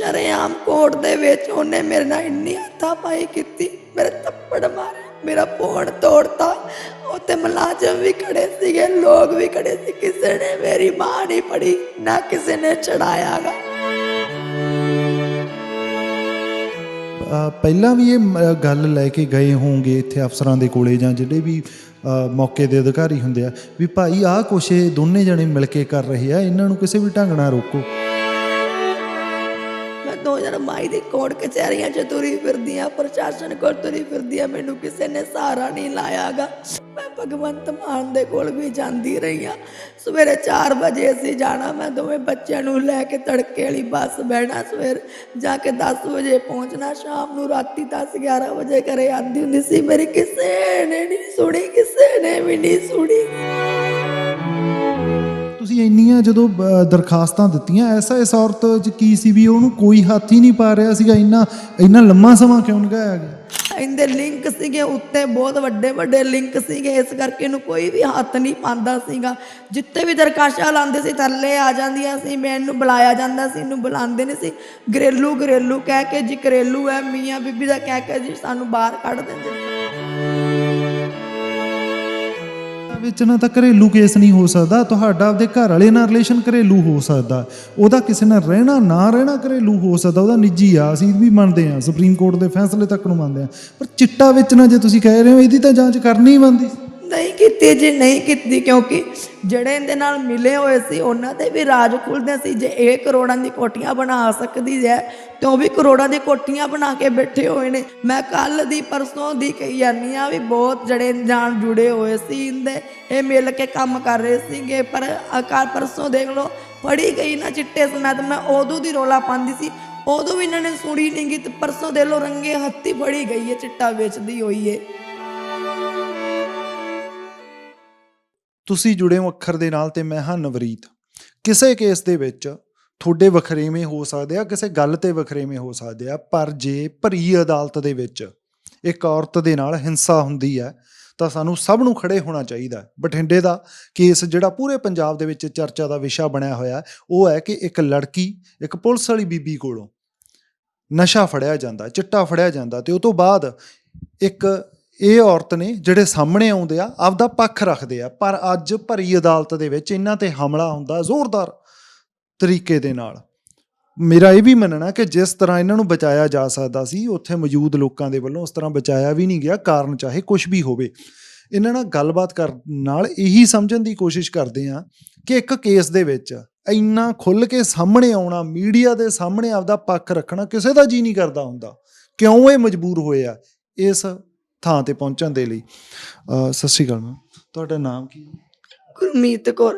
ਸ਼ਰੇਆਮ ਕੋਰਟ ਦੇ ਵਿੱਚ ਉਹਨੇ ਮੇਰੇ ਨਾਲ ਇੰਨੀ ਹੱਥਾਪਾਈ ਕੀਤੀ, ਮੇਰੇ ਥੱਪੜ ਮਾਰੇ, ਮੇਰਾ ਫੋਨ ਤੋੜਤਾ। ਉੱਥੇ ਮੁਲਾਜ਼ਮ ਵੀ ਖੜੇ ਸੀਗੇ, ਲੋਕ ਵੀ ਖੜੇ ਸੀ, ਕਿਸੇ ਨੇ ਮੇਰੀ ਮਾਂ ਨਹੀਂ ਪੜੀ ਨਾ ਕਿਸੇ ਨੇ ਚੜਾਇਆਗਾ। ਪਹਿਲਾਂ ਵੀ ਇਹ ਗੱਲ ਲੈ ਕੇ ਗਏ ਹੋਵੋਗੇ ਇੱਥੇ ਅਫਸਰਾਂ ਦੇ ਕੋਲੇ ਜਾਂ ਜਿਹੜੇ ਵੀ ਮੌਕੇ ਦੇ ਅਧਿਕਾਰੀ ਹੁੰਦੇ ਆ, ਵੀ ਭਾਈ ਆਹ ਕੁਛ ਇਹ ਦੋਨੇ ਜਣੇ ਮਿਲ ਕੇ ਕਰ ਰਹੇ ਆ, ਇਹਨਾਂ ਨੂੰ ਕਿਸੇ ਵੀ ਢੰਗ ਨਾਲ ਰੋਕੋ। ਮੈਂ 2022 ਦੀ ਕੋਰਟ ਕਚਹਿਰੀਆਂ 'ਚ ਤੁਰੀ ਫਿਰਦੀ ਪ੍ਰਸ਼ਾਸਨ ਕੋਲ ਤੁਰੀ ਫਿਰਦੀ ਮੈਨੂੰ ਕਿਸੇ ਨੇ ਸਹਾਰਾ ਨਹੀਂ ਲਾਇਆਗਾ। ਮੈਂ ਭਗਵੰਤ ਮਾਨ ਦੇ ਕੋਲ ਵੀ ਜਾਂਦੀ ਰਹੀ ਆ ਸਵੇਰੇ 4 ਵਜੇ ਅਸੀਂ ਜਾਣਾ, ਮੈਂ ਦੋਵੇਂ ਬੱਚਿਆਂ ਨੂੰ ਲੈ ਕੇ ਤੜਕੇ ਵਾਲੀ ਬੱਸ ਬਹਿਣਾ, ਸਵੇਰ ਜਾ ਕੇ 10 ਵਜੇ ਪਹੁੰਚਣਾ, ਸ਼ਾਮ ਨੂੰ ਰਾਤੀ 10 11 ਵਜੇ ਘਰੇ ਆਉਂਦੀ ਹੁੰਦੀ ਸੀ। ਮੇਰੀ ਕਿਸੇ ਨੇ ਨਹੀਂ ਸੁਣੀ, ਕਿਸੇ ਨੇ ਵੀ ਨਹੀਂ ਸੁਣੀ। ਤੁਸੀਂ ਇੰਨੀਆਂ ਜਦੋਂ ਦਰਖਾਸਤਾਂ ਦਿੱਤੀਆਂ, ਐਸਾ ਇਸ ਔਰਤ 'ਚ ਕੀ ਸੀ ਵੀ ਉਹਨੂੰ ਕੋਈ ਹੱਥ ਹੀ ਨਹੀਂ ਪਾ ਰਿਹਾ ਸੀਗਾ, ਇੰਨਾ ਇੰਨਾ ਲੰਮਾ ਸਮਾਂ ਕਿਉਂ ਲਗਾਇਆ ਗਿਆ? ਇਹਦੇ ਲਿੰਕ ਸੀਗੇ, ਉੱਤੇ ਬਹੁਤ ਵੱਡੇ ਵੱਡੇ ਲਿੰਕ ਸੀਗੇ, ਇਸ ਕਰਕੇ ਇਹਨੂੰ ਕੋਈ ਵੀ ਹੱਥ ਨਹੀਂ ਪਾਉਂਦਾ ਸੀਗਾ। ਜਿੱਤੇ ਵੀ ਦਰਖਾਸ਼ਾਂ ਲਾਉਂਦੇ ਸੀ, ਥੱਲੇ ਆ ਜਾਂਦੀਆਂ ਸੀ ਮੈਨੂੰ ਬੁਲਾਇਆ ਜਾਂਦਾ ਸੀ, ਇਹਨੂੰ ਬੁਲਾਉਂਦੇ ਨਹੀਂ ਸੀ। ਘਰੇਲੂ ਘਰੇਲੂ ਕਹਿ ਕੇ ਜੀ, ਘਰੇਲੂ ਹੈ ਮੀਆਂ ਬੀਬੀ ਦਾ ਕਹਿ ਕੇ ਜੀ, ਸਾਨੂੰ ਬਾਹਰ ਕੱਢ ਦਿੰਦੇ ਵਿੱਚ ਨਾ ਤਾਂ ਘਰੇਲੂ ਕੇਸ ਨਹੀਂ ਹੋ ਸਕਦਾ, ਤੁਹਾਡਾ ਆਪਦੇ ਘਰ ਵਾਲੇ ਨਾਲ ਰਿਲੇਸ਼ਨ ਘਰੇਲੂ ਹੋ ਸਕਦਾ। ਉਹਦਾ ਕਿਸੇ ਨਾਲ ਰਹਿਣਾ, ਨਾ ਰਹਿਣਾ ਘਰੇਲੂ ਹੋ ਸਕਦਾ, ਉਹਦਾ ਨਿੱਜੀ ਆ, ਅਸੀਂ ਵੀ ਮੰਨਦੇ ਆ ਸੁਪਰੀਮ ਕੋਰਟ ਦੇ ਫੈਸਲੇ ਤੱਕ ਨੂੰ ਮੰਨਦੇ ਆ ਪਰ ਚਿੱਟਾ ਵਿੱਚ ਨਾ ਜੇ ਤੁਸੀਂ ਕਹਿ ਰਹੇ ਹੋ, ਇਹਦੀ ਤਾਂ ਜਾਂਚ ਕਰਨੀ ਹੀ ਬਣਦੀ। ਨਹੀਂ ਕੀਤੀ ਜੀ, ਨਹੀਂ ਕੀਤੀ, ਕਿਉਂਕਿ ਜਿਹੜੇ ਇਹਦੇ ਨਾਲ ਮਿਲੇ ਹੋਏ ਸੀ, ਉਹਨਾਂ ਦੇ ਵੀ ਰਾਜ ਖੁੱਲਦੇ ਸੀ। ਜੇ ਇਹ ਕਰੋੜਾਂ ਦੀ ਕੋਠੀਆਂ ਬਣਾ ਸਕਦੀ ਹੈ, ਤੇ ਉਹ ਵੀ ਕਰੋੜਾਂ ਦੀ ਕੋਠੀਆਂ ਬਣਾ ਕੇ ਬੈਠੇ ਹੋਏ ਨੇ। ਮੈਂ ਕੱਲ ਦੀ ਪਰਸੋਂ ਦੀ ਕਹੀ ਜਾਂਦੀ ਆ ਵੀ ਬਹੁਤ ਜਿਹੜੇ ਜਾਣ ਜੁੜੇ ਹੋਏ ਸੀ ਇਹਦੇ। ਇਹ ਮਿਲ ਕੇ ਕੰਮ ਕਰ ਰਹੇ ਸੀਗੇ, ਪਰ ਕੱਲ ਪਰਸੋਂ ਦੇਖ ਲਓ, ਫੜੀ ਗਈ ਨਾ ਚਿੱਟੇ ਸਮੇਤ। ਮੈਂ ਉਦੋਂ ਦੀ ਰੋਲਾ ਪਾਉਂਦੀ ਸੀ, ਉਦੋਂ ਵੀ ਇਹਨਾਂ ਨੇ ਸੁਣੀ ਨਹੀਂ ਗਈ ਤੇ ਪਰਸੋਂ ਦੇ ਲੋ ਰੰਗੇ ਹੱਥੀ ਫੜੀ ਗਈ ਹੈ, ਚਿੱਟਾ ਵੇਚਦੀ ਹੋਈ ਹੈ। ਤੁਸੀਂ ਜੁੜੇ ਹੋ ਅੱਖਰ ਦੇ ਨਾਲ ਤੇ ਮੈਂ ਹਾਂ ਨਵਰੀਤ। ਕਿਸੇ ਕੇਸ ਦੇ ਵਿੱਚ ਤੁਹਾਡੇ ਵਖਰੇਵੇਂ ਹੋ ਸਕਦੇ ਆ, ਕਿਸੇ ਗੱਲ ਤੇ ਵਖਰੇਵੇਂ ਹੋ ਸਕਦੇ ਆ, ਪਰ ਜੇ ਭਰੀ ਅਦਾਲਤ ਦੇ ਵਿੱਚ ਇੱਕ ਔਰਤ ਦੇ ਨਾਲ ਹਿੰਸਾ ਹੁੰਦੀ ਹੈ, ਤਾਂ ਸਾਨੂੰ ਸਭ ਨੂੰ ਖੜੇ ਹੋਣਾ ਚਾਹੀਦਾ ਬਠਿੰਡੇ ਦਾ ਕੇਸ ਜਿਹੜਾ ਪੂਰੇ ਪੰਜਾਬ ਦੇ ਵਿੱਚ ਚਰਚਾ ਦਾ ਵਿਸ਼ਾ ਬਣਿਆ ਹੋਇਆ ਉਹ ਹੈ ਕਿ ਇੱਕ ਲੜਕੀ, ਇੱਕ ਪੁਲਿਸ ਵਾਲੀ ਬੀਬੀ ਕੋਲੋਂ ਨਸ਼ਾ ਫੜਿਆ ਜਾਂਦਾ, ਚਿੱਟਾ ਫੜਿਆ ਜਾਂਦਾ ਤੇ ਉਹ ਤੋਂ ਬਾਅਦ ਇੱਕ ਇਹ ਔਰਤ ਨੇ ਜਿਹੜੇ ਸਾਹਮਣੇ ਆਉਂਦੇ ਆ, ਆਪਦਾ ਪੱਖ ਰੱਖਦੇ ਆ, ਪਰ ਅੱਜ ਭਰੀ ਅਦਾਲਤ ਦੇ ਵਿੱਚ ਇਹਨਾਂ ਤੇ ਹਮਲਾ ਹੁੰਦਾ ਜ਼ੋਰਦਾਰ ਤਰੀਕੇ ਦੇ ਨਾਲ। ਮੇਰਾ ਇਹ ਵੀ ਮੰਨਣਾ ਕਿ ਜਿਸ ਤਰ੍ਹਾਂ ਇਹਨਾਂ ਨੂੰ ਬਚਾਇਆ ਜਾ ਸਕਦਾ ਸੀ, ਉੱਥੇ ਮੌਜੂਦ ਲੋਕਾਂ ਦੇ ਵੱਲੋਂ ਉਸ ਤਰ੍ਹਾਂ ਬਚਾਇਆ ਵੀ ਨਹੀਂ ਗਿਆ, ਕਾਰਨ ਚਾਹੇ ਕੁਝ ਵੀ ਹੋਵੇ। ਇਹਨਾਂ ਨਾਲ ਗੱਲਬਾਤ ਕਰਨ ਨਾਲ ਇਹੀ ਸਮਝਣ ਦੀ ਕੋਸ਼ਿਸ਼ ਕਰਦੇ ਆ ਕਿ ਇੱਕ ਕੇਸ ਦੇ ਵਿੱਚ ਇੰਨਾ ਖੁੱਲ ਕੇ ਸਾਹਮਣੇ ਆਉਣਾ, ਮੀਡੀਆ ਦੇ ਸਾਹਮਣੇ ਆਪਦਾ ਪੱਖ ਰੱਖਣਾ ਕਿਸੇ ਦਾ ਜੀ ਨਹੀਂ ਕਰਦਾ ਹੁੰਦਾ। ਕਿਉਂ ਇਹ ਮਜਬੂਰ ਹੋਏ ਆ? ਇਸ ਥਾਂ ਤੇ ਪਹੁੰਚਣ ਦੇ ਲਈ। ਅਹ ਸਤਿ ਸ਼੍ਰੀ ਅਕਾਲ ਮੈਮ ਤੁਹਾਡਾ ਨਾਮ ਕੀ ਹੈ? ਗੁਰਮੀਤ ਕੌਰ।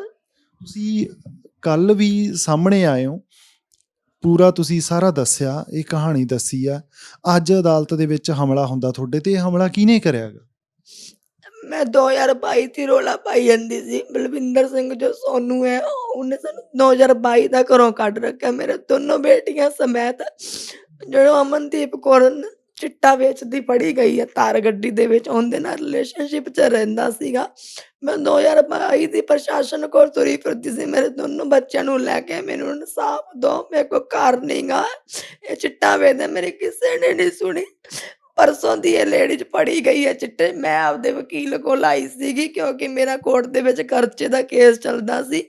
ਤੁਸੀਂ ਕੱਲ ਵੀ ਸਾਹਮਣੇ ਆਏ ਹੋ। ਪੂਰਾ ਤੁਸੀਂ ਸਾਰਾ ਦੱਸਿਆ ਇਹ ਕਹਾਣੀ ਦੱਸੀ ਆ। ਅੱਜ ਅਦਾਲਤ ਦੇ ਵਿੱਚ ਹਮਲਾ ਹੁੰਦਾ ਤੁਹਾਡੇ ਤੇ ਇਹ ਹਮਲਾ ਕਿਹਨੇ ਕਰਿਆਗਾ ਮੈਂ 2022 ਦੀ ਰੋਲਾ ਪਾਈ ਜਾਂਦੀ ਸੀ। ਬਲਵਿੰਦਰ ਸਿੰਘ ਜੋ ਸੋਨੂ ਹੈ ਉਹਨੇ ਸਾਨੂੰ 2022 ਦਾ ਘਰੋਂ ਕੱਢ ਰੱਖਿਆ। ਮੇਰੇ ਦੋਨੋਂ ਬੇਟੀਆਂ ਸਮੇਤ ਜਦੋਂ ਅਮਨਦੀਪ ਕੌਰ ਨ- ਚਿੱਟਾ ਵੇਚਦੀ ਫੜੀ ਗਈ ਹੈ। ਤਾਰ ਗੱਡੀ ਦੇ ਵਿੱਚ ਉਹਦੇ ਨਾਲ ਰਿਲੇਸ਼ਨਸ਼ਿਪ 'ਚ ਰਹਿੰਦਾ ਸੀਗਾ। ਮੈਂ 2022 ਦੀ ਪ੍ਰਸ਼ਾਸਨ ਕੋਲ ਤੁਰੀ ਫਿਰਦੀ ਸੀ। ਮੇਰੇ ਦੋਨੋਂ ਬੱਚਿਆਂ ਨੂੰ ਲੈ ਕੇ ਮੈਨੂੰ ਇਨਸਾਫ ਦੋ ਮੇਰੇ ਕੋ ਘਰ ਨਹੀਂਗਾ ਇਹ ਚਿੱਟਾ ਵੇਚਦਾ, ਮੇਰੇ ਕਿਸੇ ਨੇ ਨਹੀਂ ਸੁਣੀ। ਪਰਸੋਂ ਦੀ ਇਹ ਲੇਡੀਜ਼ ਚ ਪੜੀ ਗਈ ਹੈ ਚਿੱਟੇ, ਮੈਂ ਆਪਦੇ ਵਕੀਲ ਕੋਲ ਆਈ ਸੀਗੀ ਕਿਉਂਕਿ ਮੇਰਾ ਕੋਰਟ ਦੇ ਵਿੱਚ ਖਰਚੇ ਦਾ ਕੇਸ ਚੱਲਦਾ ਸੀ।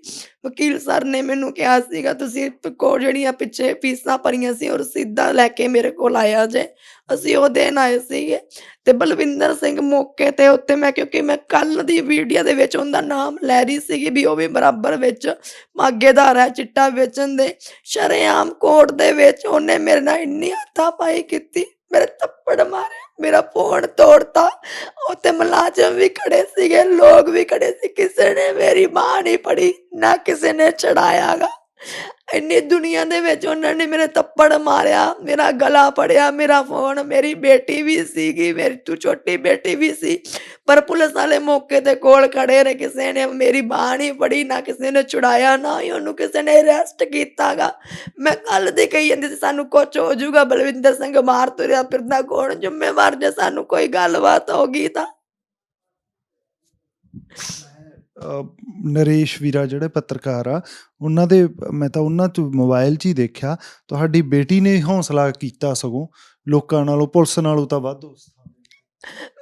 ਵਕੀਲ ਸਰ ਨੇ ਮੈਨੂੰ ਕਿਹਾ ਸੀਗਾ, ਤੁਸੀਂ ਕੋ ਜਿਹੜੀਆਂ ਪਿੱਛੇ ਫੀਸਾਂ ਭਰੀਆਂ ਸੀ ਉਹ ਸਿੱਧਾ ਲੈ ਕੇ ਮੇਰੇ ਕੋਲ ਆਇਆ ਜੇ। ਅਸੀਂ ਉਹ ਦੇਣ ਆਏ ਸੀਗੇ ਤੇ ਬਲਵਿੰਦਰ ਸਿੰਘ ਮੌਕੇ ਤੇ ਉੱਤੇ ਮੈਂ, ਕਿਉਂਕਿ ਮੈਂ ਕੱਲ ਦੀ ਵੀਡੀਓ ਦੇ ਵਿੱਚ ਉਹਦਾ ਨਾਮ ਲੈ ਰਹੀ ਸੀਗੀ ਵੀ ਉਹ ਵੀ ਬਰਾਬਰ ਵਿੱਚ ਮਾਗੇਦਾਰ ਹੈ ਚਿੱਟਾ ਵੇਚਣ ਦੇ। ਸ਼ਰੇਆਮ ਕੋਰਟ ਦੇ ਵਿੱਚ ਉਹਨੇ ਮੇਰੇ ਨਾਲ ਇੰਨੀ ਹੱਥਾਪਾਈ ਕੀਤੀ ਮੇਰੇ ਥੱਪੜ ਮਾਰੇ, ਮੇਰਾ ਫੋਨ ਤੋੜਤਾ। ਉੱਤੇ ਮੁਲਾਜ਼ਮ ਵੀ ਖੜੇ ਸੀਗੇ, ਲੋਕ ਵੀ ਖੜੇ ਸੀ। ਕਿਸੇ ਨੇ ਮੇਰੀ ਮਾਂ ਨਹੀਂ ਪੜੀ ਨਾ ਕਿਸੇ ਨੇ ਚੜਾਇਆਗਾ। ਇੰਨੀ ਦੁਨੀਆ ਦੇ ਵਿੱਚ ਉਹਨਾਂ ਨੇ ਮੇਰੇ ਤੱਪੜ ਮਾਰਿਆ, ਮੇਰਾ ਗਲਾ ਪੜਿਆ ਮੇਰਾ ਫੋਨ ਮੇਰੀ ਬੇਟੀ ਵੀ ਸੀਗੀ, ਮੇਰੀ ਤੂੰ ਛੋਟੀ ਬੇਟੀ ਵੀ ਸੀ, ਪਰ ਪੁਲਿਸ ਵਾਲੇ ਮੌਕੇ ਤੇ ਕੋਲ ਖੜੇ ਨੇ ਕਿਸੇ ਨੇ ਮੇਰੀ ਬਾਂਹ ਨਹੀਂ ਫੜੀ, ਨਾ ਕਿਸੇ ਨੇ ਛੁਡਾਇਆ, ਨਾ ਹੀ ਉਹਨੂੰ ਕਿਸੇ ਨੇ ਅਰੈਸਟ ਕੀਤਾਗਾ। ਮੈਂ ਕੱਲ ਦੇ ਕਹੀ ਜਾਂਦੀ ਸੀ, ਸਾਨੂੰ ਕੁਝ ਹੋ ਜਾਊਗਾ, ਬਲਵਿੰਦਰ ਸਿੰਘ ਮਾਰ ਤੁਰਿਆ ਫਿਰਦਾ, ਕੌਣ ਜ਼ਿੰਮੇਵਾਰ ਜੇ ਸਾਨੂੰ ਕੋਈ ਗੱਲਬਾਤ ਹੋ ਗਈ ਤਾਂ? ਨਰੇਸ਼ ਵੀਰਾ ਜਿਹੜੇ ਪੱਤਰਕਾਰ ਆ, ਉਹਨਾਂ ਦੇ, ਮੈਂ ਤਾਂ ਉਹਨਾਂ ਚ ਮੋਬਾਈਲ 'ਚ ਹੀ ਦੇਖਿਆ, ਤੁਹਾਡੀ ਬੇਟੀ ਨੇ ਹੌਸਲਾ ਕੀਤਾ ਸਗੋਂ, ਲੋਕਾਂ ਨਾਲੋਂ, ਪੁਲਿਸ ਨਾਲੋਂ ਤਾਂ ਵੱਧ ਉਸ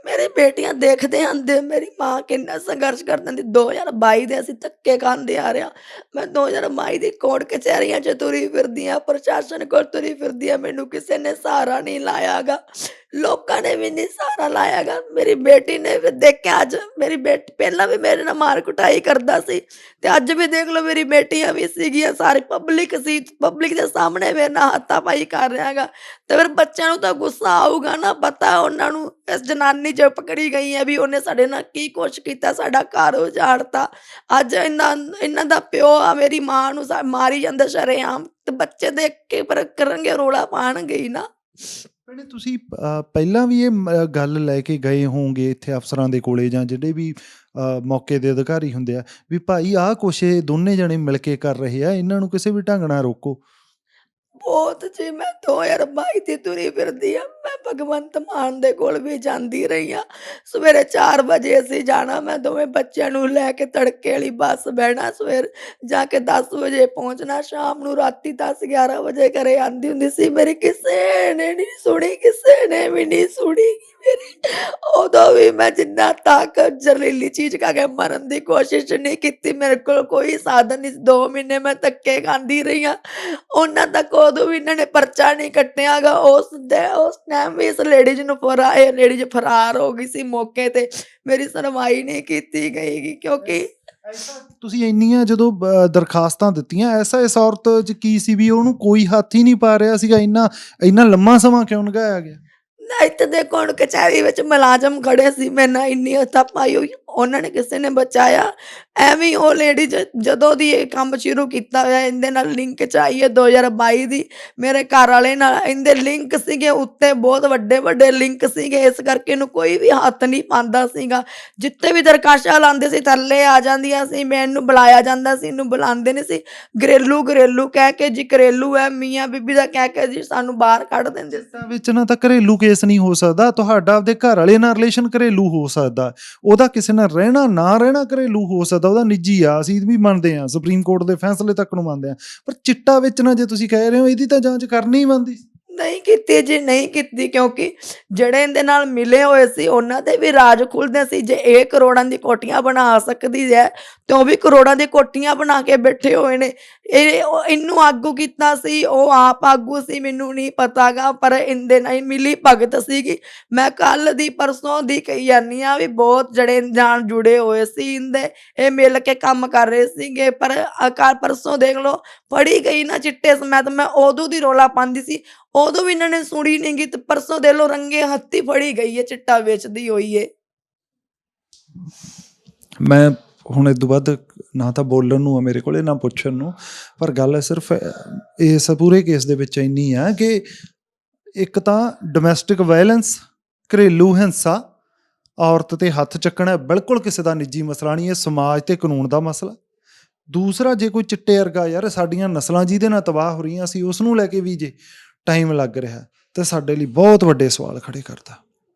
ਮੇਰੀ ਬੇਟੀਆਂ ਦੇਖਦੇ ਆਂਦੇ, ਮੇਰੀ ਮਾਂ ਕਿੰਨਾ ਸੰਘਰਸ਼ ਕਰਦੀ ਸੀ 2022 ਦੇ ਅਸੀਂ ਧੱਕੇ ਖਾਂਦੇ ਆ ਰਿਆ। ਮੈਂ 2022 ਦੀ ਕੋਰਟ ਕਚਹਿਰੀਆਂ 'ਚ ਤੁਰੀ ਫਿਰਦੀ ਆ, ਪ੍ਰਸ਼ਾਸਨ ਕੋਲ ਤੁਰੀ ਫਿਰਦੀ ਆ, ਮੈਨੂੰ ਕਿਸੇ ਨੇ ਸਹਾਰਾ ਨਹੀਂ ਲਾਇਆਗਾ। ਲੋਕਾਂ ਨੇ ਵੀ ਨਹੀਂ ਸਹਾਰਾ ਲਾਇਆਗਾ ਮੇਰੀ ਬੇਟੀ ਨੇ ਵੀ ਦੇਖਿਆ ਅੱਜ। ਮੇਰੀ ਬੇਟੀ, ਪਹਿਲਾਂ ਵੀ ਮੇਰੇ ਨਾਲ ਮਾਰ ਕੁਟਾਈ ਕਰਦਾ ਸੀ ਤੇ ਅੱਜ ਵੀ ਦੇਖ ਲਓ ਮੇਰੀ ਬੇਟੀਆਂ ਵੀ ਸੀਗੀਆਂ। ਸਾਰੀ ਪਬਲਿਕ ਸੀ। ਪਬਲਿਕ ਦੇ ਸਾਹਮਣੇ ਮੇਰੇ ਨਾਲ ਹੱਥਾਪਾਈ ਕਰ ਰਿਹਾਗਾ ਤੇ ਫਿਰ ਬੱਚਿਆਂ ਨੂੰ ਤਾਂ ਗੁੱਸਾ ਆਊਗਾ ਨਾ। ਪਤਾ ਉਹਨਾਂ ਨੂੰ ਇਸ ਜਨਾਨੀ ਚ ਪਕੜੀ ਗਈ ਹੈ ਵੀ ਉਹਨੇ ਸਾਡੇ ਨਾਲ ਕੀ ਕੁਛ ਕੀਤਾ, ਸਾਡਾ ਘਰ ਉਜਾੜਤਾ। ਅੱਜ ਇਹਨਾਂ ਇਹਨਾਂ ਦਾ ਪਿਓ ਆ, ਮੇਰੀ ਮਾਂ ਨੂੰ ਮਾਰੀ ਜਾਂਦਾ ਸ਼ਰੇਆਮ। ਤੇ ਬੱਚੇ ਦੇਖ ਕੇ ਪਰ ਕਰਨਗੇ ਰੋਲਾ ਪਾਣਗੇ ਹੀ ਨਾ। ਭੈਣੇ ਤੁਸੀਂ ਅ, ਪਹਿਲਾਂ ਵੀ ਇਹ ਗੱਲ ਲੈ ਕੇ ਗਏ ਹੋਵੋਗੇ ਇੱਥੇ ਅਫਸਰਾਂ ਦੇ ਕੋਲੇ ਜਾਂ ਜਿਹੜੇ ਵੀ ਅ, ਮੌਕੇ ਦੇ ਅਧਿਕਾਰੀ ਹੁੰਦੇ ਆ ਵੀ ਭਾਈ ਆਹ ਕੁਛ ਇਹ ਦੋਨੇ ਜਣੇ ਮਿਲ ਕੇ ਕਰ ਰਹੇ ਆ ਇਹਨਾਂ ਨੂੰ ਕਿਸੇ ਵੀ ਢੰਗ ਨਾਲ ਰੋਕੋ। ਬਹੁਤ ਜੀ, ਮੈਂ 2022 ਦੀ ਤੁਰੀ ਫਿਰਦੀ ਆ। ਮੈਂ ਭਗਵੰਤ ਮਾਨ ਦੇ ਕੋਲ ਵੀ ਜਾਂਦੀ ਰਹੀ ਆ। ਸਵੇਰੇ 4 ਵਜੇ ਅਸੀਂ ਜਾਣਾ, ਮੈਂ ਦੋਵੇਂ ਬੱਚਿਆਂ ਨੂੰ ਲੈ ਕੇ ਤੜਕੇ ਵਾਲੀ ਬੱਸ ਬਹਿਣਾ, ਸਵੇਰ ਜਾ ਕੇ 10 ਵਜੇ ਪਹੁੰਚਣਾ, ਸ਼ਾਮ ਨੂੰ ਰਾਤੀ 10 11 ਵਜੇ ਘਰੇ ਆਂਦੀ ਹੁੰਦੀ ਸੀ, ਮੇਰੀ ਕਿਸੇ ਨੇ ਨਹੀਂ ਸੁਣੀ, ਕਿਸੇ ਨੇ ਵੀ ਨਹੀਂ ਸੁਣੀ। ਉਦੋਂ ਵੀ ਮੈਂ ਜਿੰਨਾ ਤੱਕ ਜ਼ਹਿਰੀਲੀ ਚੀਜ਼ ਖਾ ਕੇ ਮਰਨ ਦੀ ਕੋਸ਼ਿਸ਼ ਨਹੀਂ ਕੀਤੀ, ਮੇਰੇ ਕੋਲ ਕੋਈ ਸਾਧਨ ਨਹੀਂ 2 ਮਹੀਨੇ ਮੈਂ ਧੱਕੇ ਖਾਂਦੀ ਰਹੀ ਆ ਉਹਨਾਂ ਤੱਕ ਉਦੋਂ ਵੀ ਇਹਨਾਂ ਨੇ ਪਰਚਾ ਨਹੀਂ ਕੱਟਿਆਗਾ ਉਸ ਦੇ, ਉਸ ਟਾਈਮ ਵੀ ਇਸ ਲੇਡੀਜ਼ ਨੂੰ ਫਰਾ, ਇਹ ਲੇਡੀਜ਼ ਫਰਾਰ ਹੋ ਗਈ ਸੀ ਮੌਕੇ ਤੇ। ਮੇਰੀ ਸੁਣਵਾਈ ਨਹੀਂ ਕੀਤੀ ਗਈ ਕਿਉਂਕਿ ਤੁਸੀਂ ਇੰਨੀਆਂ ਜਦੋਂ ਦਰਖਾਸਤਾਂ ਦਿੱਤੀਆਂ, ਐਸਾ ਇਸ ਔਰਤ 'ਚ ਕੀ ਸੀ ਵੀ ਉਹਨੂੰ ਕੋਈ ਹੱਥ ਹੀ ਨਹੀਂ ਪਾ ਰਿਹਾ ਸੀਗਾ? ਇੰਨਾ ਇੰਨਾ ਲੰਮਾ ਸਮਾਂ ਕਿਉਂ ਲਗਾਇਆ ਗਿਆ? ਇੱਥੇ ਦੇ ਕੋਣ ਕਚਹਿਰੀ ਵਿੱਚ ਮੁਲਾਜ਼ਮ ਖੜੇ ਸੀ ਮੈਂ ਨਾ ਇੰਨੀ ਹੱਥਾ ਪਾਈ ਹੋਈ ਉਹਨਾਂ ਨੇ ਕਿਸੇ ਨੇ ਬਚਾਇਆ। ਐਵੇਂ ਹੀ ਉਹ ਲੇਡੀ ਜਦੋਂ ਦੀ ਇਹ ਕੰਮ ਸ਼ੁਰੂ ਕੀਤਾ ਹੋਇਆ, ਇਹਦੇ ਨਾਲ ਲਿੰਕ ਚ ਆਈ ਹੈ 2022 ਦੀ। ਮੇਰੇ ਘਰ ਵਾਲੇ ਨਾਲ ਇਹਦੇ ਲਿੰਕ ਸੀਗੇ, ਉੱਤੇ ਬਹੁਤ ਵੱਡੇ ਵੱਡੇ ਲਿੰਕ ਸੀਗੇ। ਇਸ ਕਰਕੇ ਇਹਨੂੰ ਕੋਈ ਵੀ ਹੱਥ ਨਹੀਂ ਪਾਉਂਦਾ ਸੀਗਾ। ਜਿੱਤੇ ਵੀ ਦਰਖਾਸ਼ਾਂ ਲਾਉਂਦੇ ਸੀ, ਥੱਲੇ ਆ ਜਾਂਦੀਆਂ ਸੀ। ਮੈਨੂੰ ਬੁਲਾਇਆ ਜਾਂਦਾ ਸੀ, ਇਹਨੂੰ ਬੁਲਾਉਂਦੇ ਨਹੀਂ ਸੀ। ਘਰੇਲੂ ਘਰੇਲੂ ਕਹਿ ਕੇ ਜੀ, ਘਰੇਲੂ ਹੈ, ਮੀਆਂ ਬੀਬੀ ਦਾ ਕਹਿ ਕੇ ਜੀ, ਸਾਨੂੰ ਬਾਹਰ ਕੱਢ ਦਿੰਦੇ ਸੀ। ਤਾਂ ਵਿੱਚ ਨਾ ਤਾਂ ਘਰੇਲੂ ਕੇਸ ਨਹੀਂ ਹੋ ਸਕਦਾ। ਤੁਹਾਡਾ ਆਪਦੇ ਘਰ ਵਾਲੇ ਨਾਲ ਰਿਲੇਸ਼ਨ ਘਰੇਲੂ ਹੋ ਸਕਦਾ। ਉਹਦਾ ਕਿਸੇ ਨਾਲ ਰਹਿਣਾ, ਨਾ ਰਹਿਣਾ ਘਰੇਲੂ ਹੋ ਸਕਦਾ, ਉਹਦਾ ਨਿੱਜੀ ਆ, ਅਸੀਂ ਵੀ ਮੰਨਦੇ ਆ ਸੁਪਰੀਮ ਕੋਰਟ ਦੇ ਫੈਸਲੇ ਤੱਕ ਨੂੰ ਮੰਨਦੇ ਆ ਪਰ ਚਿੱਟਾ ਵੇਚਣਾ ਜੇ ਤੁਸੀਂ ਕਹਿ ਰਹੇ ਹੋ, ਇਹਦੀ ਤਾਂ ਜਾਂਚ ਕਰਨੀ ਹੀ ਬਣਦੀ। ਨਹੀਂ ਕੀਤੀ ਜੀ, ਨਹੀਂ ਕੀਤੀ, ਕਿਉਂਕਿ ਜਿਹੜੇ ਇਹਦੇ ਨਾਲ ਮਿਲੇ ਹੋਏ ਸੀ, ਉਹਨਾਂ ਦੇ ਵੀ ਰਾਜ ਖੁੱਲਦੇ ਸੀ। ਜੇ ਇਹ ਕਰੋੜਾਂ ਦੀ ਕੋਠੀਆਂ ਬਣਾ ਸਕਦੀ ਹੈ, ਤੇ ਉਹ ਵੀ ਕਰੋੜਾਂ ਦੀ ਕੋਠੀਆਂ ਬਣਾ ਕੇ ਬੈਠੇ ਹੋਏ ਨੇ। ਇਹ ਉਹ- ਇਹਨੂੰ ਆਗੂ ਕੀਤਾ ਸੀ, ਉਹ ਆਪ ਆਗੂ ਸੀ, ਮੈਨੂੰ ਨਹੀਂ ਪਤਾਗਾ, ਪਰ ਇਹਦੇ ਨਾਲ ਮਿਲੀ ਭਗਤ ਸੀਗੀ। ਮੈਂ ਕੱਲ ਦੀ ਪਰਸੋਂ ਦੀ ਕਹੀ ਜਾਂਦੀ ਆ ਵੀ ਬਹੁਤ ਜੜੇ ਜਾਣ ਜੁੜੇ ਹੋਏ ਸੀ ਇਹਦੇ। ਇਹ ਮਿਲ ਕੇ ਕੰਮ ਕਰ ਰਹੇ ਸੀਗੇ, ਪਰ ਕੱਲ ਪਰਸੋਂ ਦੇਖ ਲਓ, ਫੜੀ ਗਈ ਨਾ ਚਿੱਟੇ ਸਮੇਤ, ਮੈਂ ਉਦੋਂ ਦੀ ਰੋਲਾ ਪਾਉਂਦੀ ਸੀ। ਉਦੋਂ ਵੀ ਇਹਨਾਂ ਨੇ ਸੁਣੀ ਨਹੀਂ ਗੀ ਤੇ ਪਰਸੋਂ ਦੇ ਲੋ ਰੰਗੇ ਹੱਥੀ ਫੜੀ ਗਈ ਹੈ ਚਿੱਟਾ ਵੇਚਦੀ ਹੋਈ ਏ। ਮੈਂ ਹੁਣ ਇਸ ਤੋਂ ਬਾਅਦ ਨਾ ਤਾਂ ਬੋਲਣ ਨੂੰ ਆ ਮੇਰੇ ਕੋਲੇ, ਨਾ ਪੁੱਛਣ ਨੂੰ, ਪਰ ਗੱਲ ਸਿਰਫ ਇਸ ਪੂਰੇ ਕੇਸ ਦੇ ਵਿੱਚ ਇੰਨੀ ਆ ਕਿ ਇੱਕ ਤਾਂ ਡੋਮੈਸਟਿਕ ਵਾਇਲੈਂਸ ਘਰੇਲੂ ਹਿੰਸਾ, ਔਰਤ ਤੇ ਹੱਥ ਚੱਕਣਾ ਬਿਲਕੁਲ ਕਿਸੇ ਦਾ ਨਿੱਜੀ ਮਸਲਾ ਨਹੀਂ, ਇਹ ਸਮਾਜ ਤੇ ਕਾਨੂੰਨ ਦਾ ਮਸਲਾ। ਦੂਸਰਾ, ਜੇ ਕੋਈ ਚਿੱਟੇ ਵਰਗਾ ਯਾਰ ਸਾਡੀਆਂ ਨਸਲਾਂ ਜਿਹਦੇ ਨਾਲ ਤਬਾਹ ਹੋ ਰਹੀਆਂ ਸੀ, ਉਸ ਨੂੰ ਲੈ ਕੇ ਵੀ ਜੇ ਟਾਈਮ ਲੱਗ ਰਿਹਾ ਤੇ ਸਾਡੇ ਲਈ ਬਹੁਤ ਵੱਡੇ ਸਵਾਲ ਖੜੇ ਕਰਦਾ